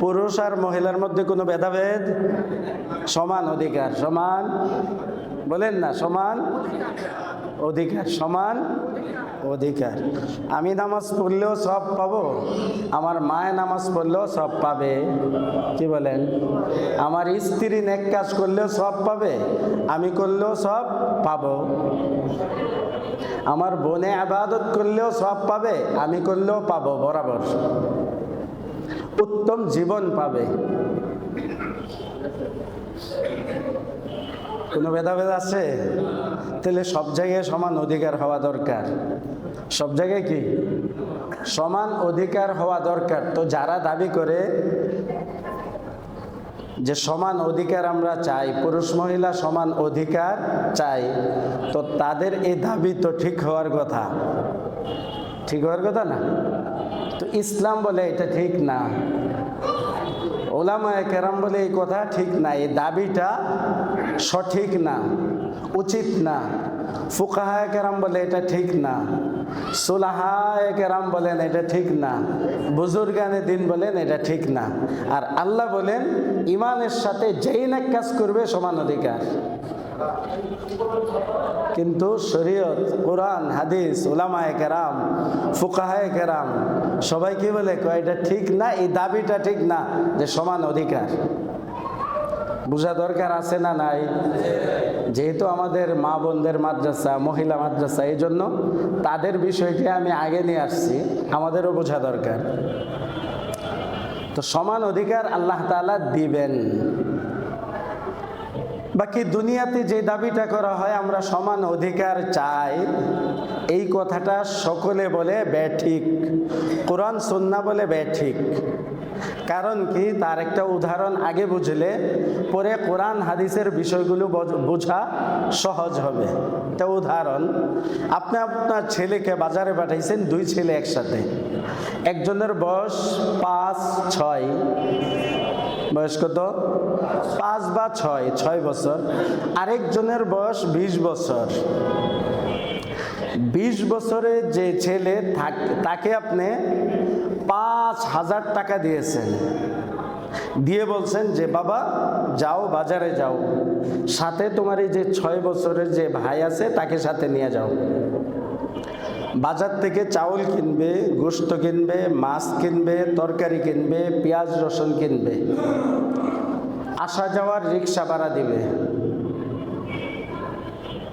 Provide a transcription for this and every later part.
পুরুষ আর মহিলার মধ্যে কোনো ভেদাভেদ? সমান অধিকার, সমান? বলেন না, সমান? অধিকার সমান? অধিকার। আমি নামাজ পড়লেও সব পাব, আমার মায় নামাজ পড়লেও সব পাবে। কি বলেন? আমার স্ত্রী নেক কাজ করলেও সব পাবে, আমি করলেও সব পাব। আমার বোনে আবাদত করলেও সব পাবে, আমি করলেও পাবো, বরাবর। উত্তম জীবন পাবে। কোনো ভেদাভেদ আছে? তাহলে সব জায়গায় সমান অধিকার হওয়া দরকার। সব জায়গায় কি? সমান অধিকার হওয়া দরকার। তো যারা দাবি করে যে সমান অধিকার আমরা চাই, পুরুষ মহিলা সমান অধিকার চাই, তো তাদের এই দাবি তো ঠিক হওয়ার কথা। ঠিক হওয়ার কথা না? ইসলাম বলে এটা ঠিক না। ওলামায় কেরাম বলে এই কথা ঠিক না। এই দাবিটা সঠিক না, উচিত না। ফুকাহায় কেরাম বলে এটা ঠিক না। সুলাহায় কেরাম বলেন এটা ঠিক না। বুজুর্গানে দিন বলেন এটা ঠিক না। আর আল্লাহ বলেন ইমানের সাথে যেই না কাজ করবে সমান অধিকার। কিন্তু শরীয়ত, কোরআন, হাদিস ওলামায় কেরাম, ফুকাহায় কেরাম সবাই কি বলে এটা ঠিক না, এই দাবিটা ঠিক না, যে সমান অধিকার। বোঝা দরকার আছে না নাই? যেহেতু আমাদের মা বোনদের মাদ্রাসা, মহিলা মাদ্রাসা, এই জন্য তাদের বিষয়টি আমি আগে নিয়ে আসছি, আমাদেরও বোঝা দরকার। তো সমান অধিকার আল্লাহ তাআলা দিবেন। বাকি দুনিয়াতে যে দাবিটা করা হয়, আমরা সমান অধিকার চাই। এই কথাটা সকলে বলে ব্যাঠিক কোরআন, সন্না বলে ব্যাঠিক কারণ কি? তার একটা উদাহরণ আগে বুঝলে, পরে কোরআন হাদিসের বিষয়গুলো বোঝ- সহজ হবে। একটা উদাহরণ, আপনি আপনার ছেলেকে বাজারে পাঠাইছেন, দুই ছেলে একসাথে। একজনের বয়স পাঁচ, ছয়। বয়স কত? পাঁচ বা ছয় ছয় বছর। আরেকজনের বয়স বিশ বছর। বিশ বছরে যে ছেলে তাকে আপনি পাঁচ হাজার টাকা দিয়েছেন। দিয়ে বলছেন যে, বাবা, যাও, বাজারে যাও। সাথে তোমার এই যে ছয় বছরের যে ভাই আছে, তাকে সাথে নিয়ে যাও। বাজার থেকে চাউল কিনবে গোস্ত কিনবে, মাছ কিনবে, তরকারি কিনবে, পেঁয়াজ, রসুন কিনবে। আসা যাওয়ার রিক্সা ভাড়া দিবে।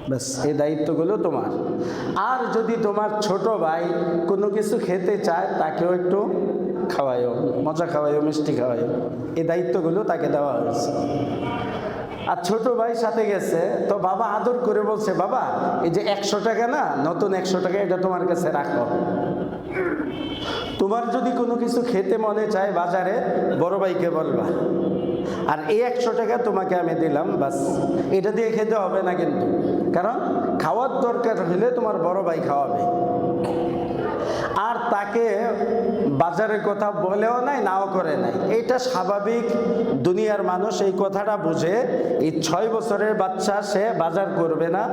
ব্যাস, এই দায়িত্বগুলো তোমার। আর যদি তোমার ছোট ভাই কোনো কিছু খেতে চায়, তাকেও একটু খাওয়াইও মজা খাওয়াইও মিষ্টি খাওয়াইও এই দায়িত্বগুলো তাকে দেওয়া হয়েছে। আর ছোট ভাই সাথে গেছে, তো বাবা আদর করে বলছে, বাবা, এই যে একশো টাকা না, নতুন একশো টাকা, এটা তোমার কাছে রাখো। তোমার যদি কোনো কিছু খেতে মনে চায় বাজারে, বড় ভাইকে বলবা, আর এই একশো টাকা তোমাকে আমি দিলাম, বাস। এটা দিয়ে খেতে হবে না কিন্তু। কারণ খাওয়ার দরকার হলে তোমার বড় ভাই খাওয়াবে। আর তাকে বাজারের কথা বলেও নাই, নাও করে নাই। এটা স্বাভাবিক, দুনিয়ার মানুষ এই কথাটা বুঝে এই ছয় বছরের বাচ্চা সে বাজার করবে না,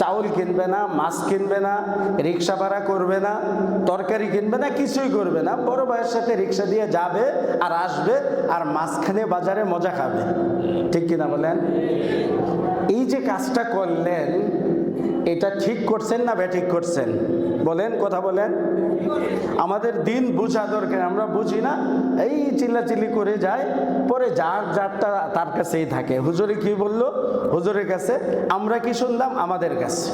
চাউল কিনবে না, মাছ কিনবে না, রিক্সা ভাড়া করবে না, তরকারি কিনবে না, কিছুই করবে না। বড় ভাইয়ের সাথে রিক্সা দিয়ে যাবে আর আসবে আর মাঝখানে বাজারে মজা খাবে। ঠিক কিনা বলেন? এই যে কাজটা করলেন, এটা ঠিক করছেন না ব্যাঠিক করছেন? বলেন, কথা বলেন। আমাদের দিন বোঝা দরকার, আমরা বুঝি না, এই চিল্লাচিল্লি করে যায়, পরে যার যারটা তার কাছেই থাকে। হুজুরে কি বলল? হুজুরের কাছে, আমরা কি শুনলাম? আমাদের কাছে।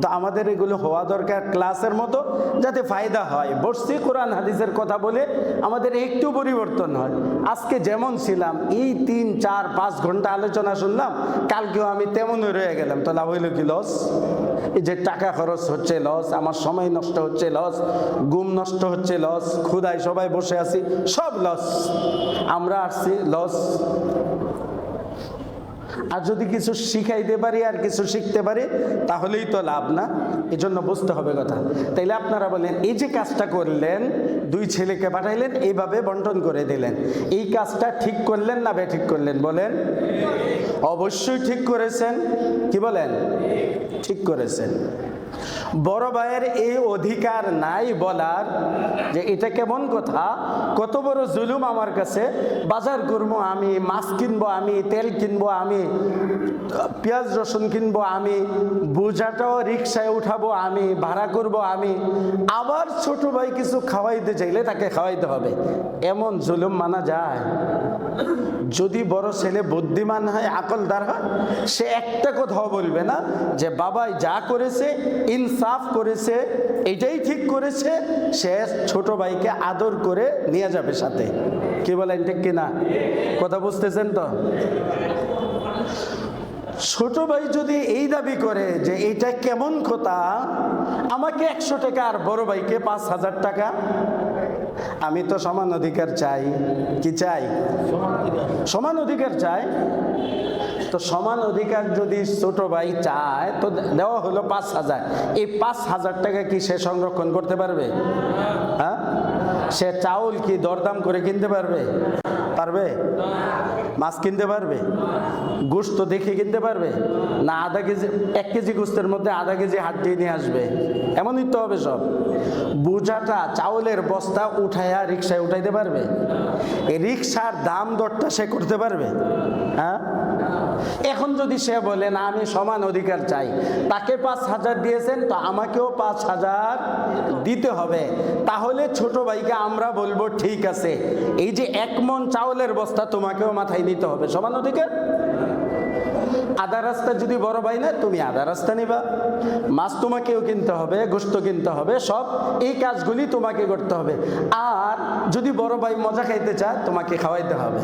তো আমাদের এগুলো হওয়া দরকার ক্লাসের মতো, যাতে ফায়দা হয়। বসছি কোরআন, হাদিসের কথা বলে আমাদের একটু পরিবর্তন হয়। আজকে যেমন ছিলাম, এই তিন, চার, পাঁচ ঘণ্টা আলোচনা শুনলাম, কালকেও আমি তেমনই রয়ে গেলাম। তো লাভ হইল কি লস এই যে টাকা খরচ হচ্ছে লস আমার সময় নষ্ট হচ্ছে লস গুম নষ্ট হচ্ছে লস ক্ষুদায় সবাই বসে আছি, সব লস আমরা আসছি লস আর যদি কিছু শিখাইতে পারি আর কিছু শিখতে পারি, তাহলেই তো লাভ না। এই জন্য বুঝতে হবে কথা। তাইলে আপনারা বলেন, এই যে কাজটা করলেন, দুই ছেলেকে পাঠাইলেন, এইভাবে বন্টন করে দিলেন। এই কাজটা ঠিক করলেন না বে ঠিক করলেন? বলেন। অবশ্যই ঠিক করেছেন। কি বলেন? ঠিক করেছেন। বড় ভাইয়ের এই অধিকার নাই বলার যে এটা কেমন কথা? কত বড় জুলুম আমার কাছে। বাজার করব আমি, মাছ কিনবো আমি, তেল কিনবো আমি, পেঁয়াজ, রসুন কিনবো আমি, বোঝাটাও রিক্সায় উঠাবো আমি, ভাড়া করব আমি। আবার ছোট ভাই কিছু খাওয়াইতে চাইলে তাকে খাওয়াইতে হবে। এমন জুলুম মানা যায়। যদি বড় ছেলে বুদ্ধিমান হয়, আকলদার হয়, সে একটা কথাও বলবে না যে, বাবাই যা করেছে, ইনসাফ করেছে, এটাই ঠিক করেছে, সে ছোট ভাইকে আদর করে নিয়ে যাবে সাথে। কি বলেন, ঠিক কিনা কথা বুঝতেছেন তো? ছোট ভাই যদি এই দাবি করে যে, এইটা কেমন কথা? আমাকে একশো টাকা আর বড় ভাইকে পাঁচ হাজার টাকা। আমি তো সমান অধিকার চাই। কি চাই? সমান অধিকার। চাই? তো সমান অধিকার যদি ছোট ভাই চায় তো দেওয়া হলো পাঁচ হাজার। এই পাঁচ হাজার টাকা কি সে সংরক্ষণ করতে পারবে? হ্যাঁ? সে চাউল কি দরদাম করে কিনতে পারবে? পারবে? মাছ কিনতে পারবে? গোস্ত দেখে কিনতে পারবে? না আধা কেজি, এক কেজি গোস্তের মধ্যে আধা কেজি দিয়ে নিয়ে আসবে? এমনই তো হবে সব। বোঝাটা চাউলের বস্তা উঠাইয়া রিক্সায় উঠাইতে পারবে? রিক্সার দাম দরটা সে করতে পারবে? হ্যাঁ? এখন যদি সে বলে, না, আমি সমান অধিকার চাই। তাকে পাঁচ হাজার দিয়েছেন, তো আমাকেও পাঁচ হাজার দিতে হবে। তাহলে ছোট ভাইকে আমরা বলব, ঠিক আছে। এই যে এক মন চাউলের বস্তা, তোমাকেও মাথায় নিতে হবে। সমান অধিকার? আধা রাস্তা যদি বড় ভাই না তুমি আধা রাস্তা নিবা। মাছ তোমাকেও কিনতে হবে গোস্ত কিনতে হবে, সব এই কাজগুলি তোমাকে করতে হবে। আর যদি বড় ভাই মজা খাইতে চায়, তোমাকে খাওয়াইতে হবে।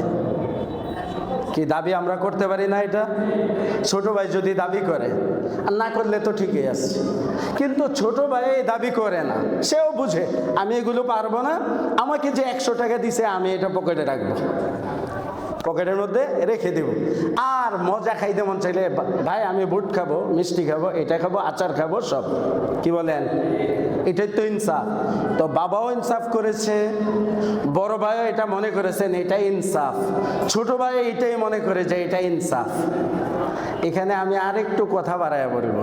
কি দাবি আমরা করতে পারি না এটা? ছোট ভাই যদি দাবি করে, আর না করলে তো ঠিকই আছে। কিন্তু ছোট ভাই দাবি করে না, সেও বুঝে, আমি এগুলো পারব না, আমাকে যে একশো টাকা দিছে, আমি এটা পকেটে রাখব। পকেটের মধ্যে রেখে দেব। আর মজা খাইতে মন চাইলে, ভাই, আমি বুট খাব, মিষ্টি খাব, এটা খাব, আচার খাব, সব। কি বলেন? এটাই তো ইনসাফ। তো বাবাও ইনসাফ করেছে, বড় ভাইও এটা মনে করেছেন, এটাই ইনসাফ। ছোট ভাই এটাই মনে করে যে এটা ইনসাফ। এখানে আমি আরেকটু কথা বাড়াইয়া বলব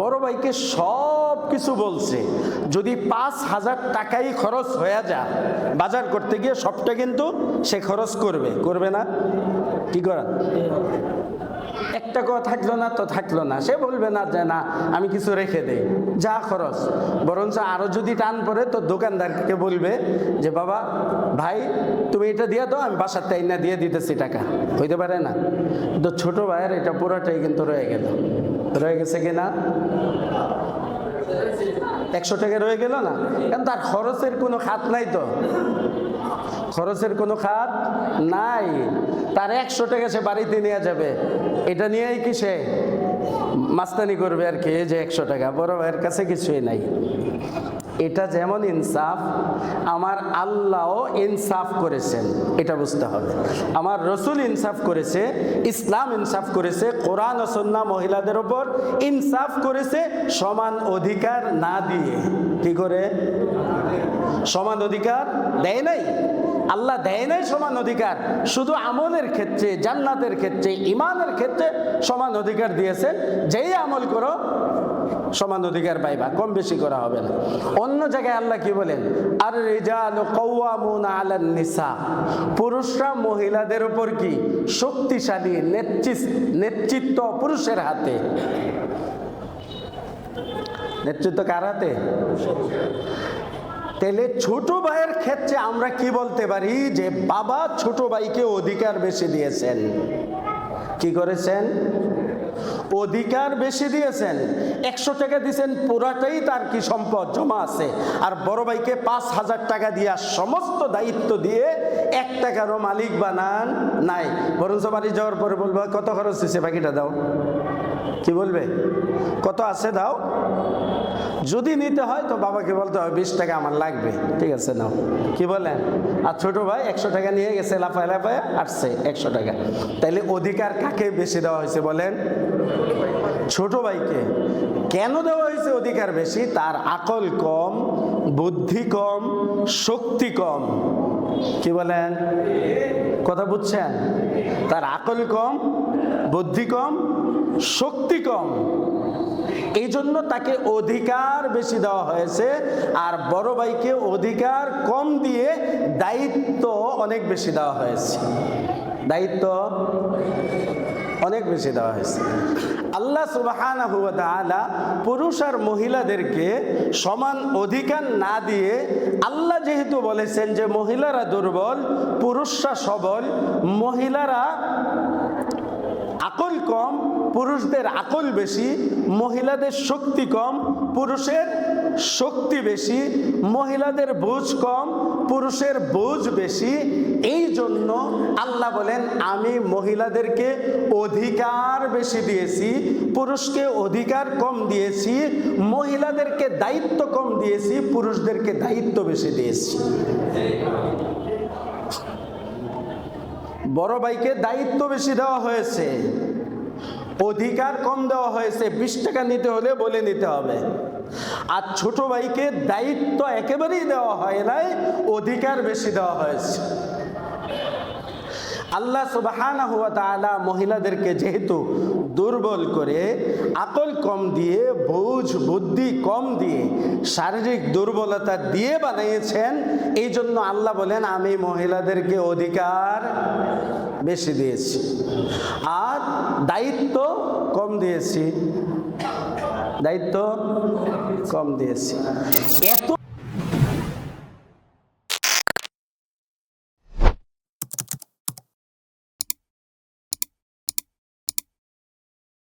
বড় ভাইকে সব কিছু বলছে। যদি পাঁচ হাজার টাকাই খরচ হয়ে যা বাজার করতে গিয়ে, সবটা কিন্তু সে খরচ করবে। করবে না? কি করা? একটা কথা থাকল না, তো থাকল না। সে বলবে না যে, না, আমি কিছু রেখে দেই। যা খরচ। বরঞ্চ আরও যদি টান পড়ে, তো দোকানদারকে বলবে যে, বাবা, ভাই, তুমি এটা দিয়ে দাও, আমি বাসার টাইম না দিয়ে দিতেছি টাকা। হইতে পারে না? তো ছোট ভাইয়ের এটা পুরোটাই কিন্তু রয়ে গেল। রয়ে গেছে কি না? একশো টাকা রয়ে গেল না? কারণ তার খরচের কোনো খাত নাই তো। খরচের কোনো খাত নাই। তার একশো টাকা সে বাড়িতে নিয়ে যাবে। এটা নিয়েই কি সে মাস্তানি করবে আর কি? যে একশো টাকা, বড় ভাইয়ের কাছে কিছুই নাই। এটা যেমন ইনসাফ, আমার আল্লাহও ইনসাফ করেছেন এটা বুঝতে হবে। আমার রসুল ইনসাফ করেছে, ইসলাম ইনসাফ করেছে, কোরআন সন্না মহিলাদের ওপর ইনসাফ করেছে সমান অধিকার না দিয়ে। কি করে? সমান অধিকার দেয় নাই? আল্লাহ দেয় নাই সমান অধিকার। শুধু আমলের ক্ষেত্রে, জান্নাতের ক্ষেত্রে ইমানের ক্ষেত্রে সমান অধিকার দিয়েছেন যেই আমল করো সমান অধিকার পাইবা, কম বেশি করা হবে না। অন্য জায়গায় আল্লাহ কি বলেন? আর নিসা। পুরুষরা মহিলাদের উপর কি? শক্তিশালী নেতৃত্ব পুরুষের হাতে। নেতৃত্ব কার হাতে? তাহলে ছোট ভাইয়ের ক্ষেত্রে আমরা কি বলতে পারি? যে বাবা ছোট ভাইকে অধিকার বেশি দিয়েছেন। কি করেছেন? অধিকার বেশি দিয়েছেন। একশো টাকা দিয়েছেন, পুরাটাই তার কি সম্পদ জমা আছে। আর বড় ভাইকে পাঁচ হাজার টাকা দিয়া সমস্ত দায়িত্ব দিয়ে এক টাকারও মালিক বানান নাই। বরঞ্চ বাড়ি যাওয়ার পরে বলব, কত খরচ হয়েছে? বাকিটা দাও। কি বলবে? কত আছে? দাও। যদি নিতে হয়, তো বাবাকে বলতে হবে, বিশ টাকা আমার লাগবে। ঠিক আছে, নাও। কি বলেন আর ছোট ভাই, একশো টাকা নিয়ে গেছে, লাফায় লাফায় আসছে, একশো টাকা। তাইলে অধিকার কাকে বেশি দেওয়া হয়েছে বলেন? ছোট ভাইকে। কেন দেওয়া হয়েছে অধিকার বেশি? তার আকল কম, বুদ্ধি কম, শক্তি কম। কি বলেন? কথা বুঝছেন? তার আকল কম, বুদ্ধি কম, শক্তি কম। এই জন্য তাকে অধিকার বেশি দেওয়া হয়েছে, আর বড় ভাইকে অধিকার কম দিয়ে দায়িত্ব অনেক বেশি দেওয়া হয়েছে। দায়িত্ব অনেক বেশি দেওয়া হয়েছে। আল্লাহ তাআলা পুরুষ আর মহিলাদেরকে সমান অধিকার না দিয়ে আল্লাহ যেহেতু বলেছেন যে মহিলারা দুর্বল, পুরুষরা সবল, মহিলারা আকল কম পুরুষদের আকল বেশি, মহিলাদের শক্তি কম, পুরুষের শক্তি বেশি, মহিলাদের বুঝ কম, পুরুষের বুঝ বেশি। এই জন্য আল্লাহ বলেন, আমি মহিলাদেরকে অধিকার বেশি দিয়েছি, পুরুষকে অধিকার কম দিয়েছি, মহিলাদেরকে দায়িত্ব কম দিয়েছি, পুরুষদেরকে দায়িত্ব বেশি দিয়েছি। বড় ভাইকে দায়িত্ব বেশি দেওয়া হয়েছে। অধিকার কম দেওয়া হয়েছে, বিশ টাকা নিতে হলে বলে নিতে হবে। আর ছোট ভাইকে দায়িত্ব একেবারেই দেওয়া হয় নাই, অধিকার বেশি দেওয়া হয়েছে। আল্লাহ সুবাহানা হুয়া তাআলা মহিলাদেরকে যেহেতু দুর্বল করে, আকল কম দিয়ে, বুঝ বুদ্ধি কম দিয়ে, শারীরিক দুর্বলতা দিয়ে বানিয়েছেন এই জন্য আল্লাহ বলেন, আমি মহিলাদেরকে অধিকার বেশি দিয়েছি আর দায়িত্ব কম দিয়েছি। দায়িত্ব কম দিয়েছি। এত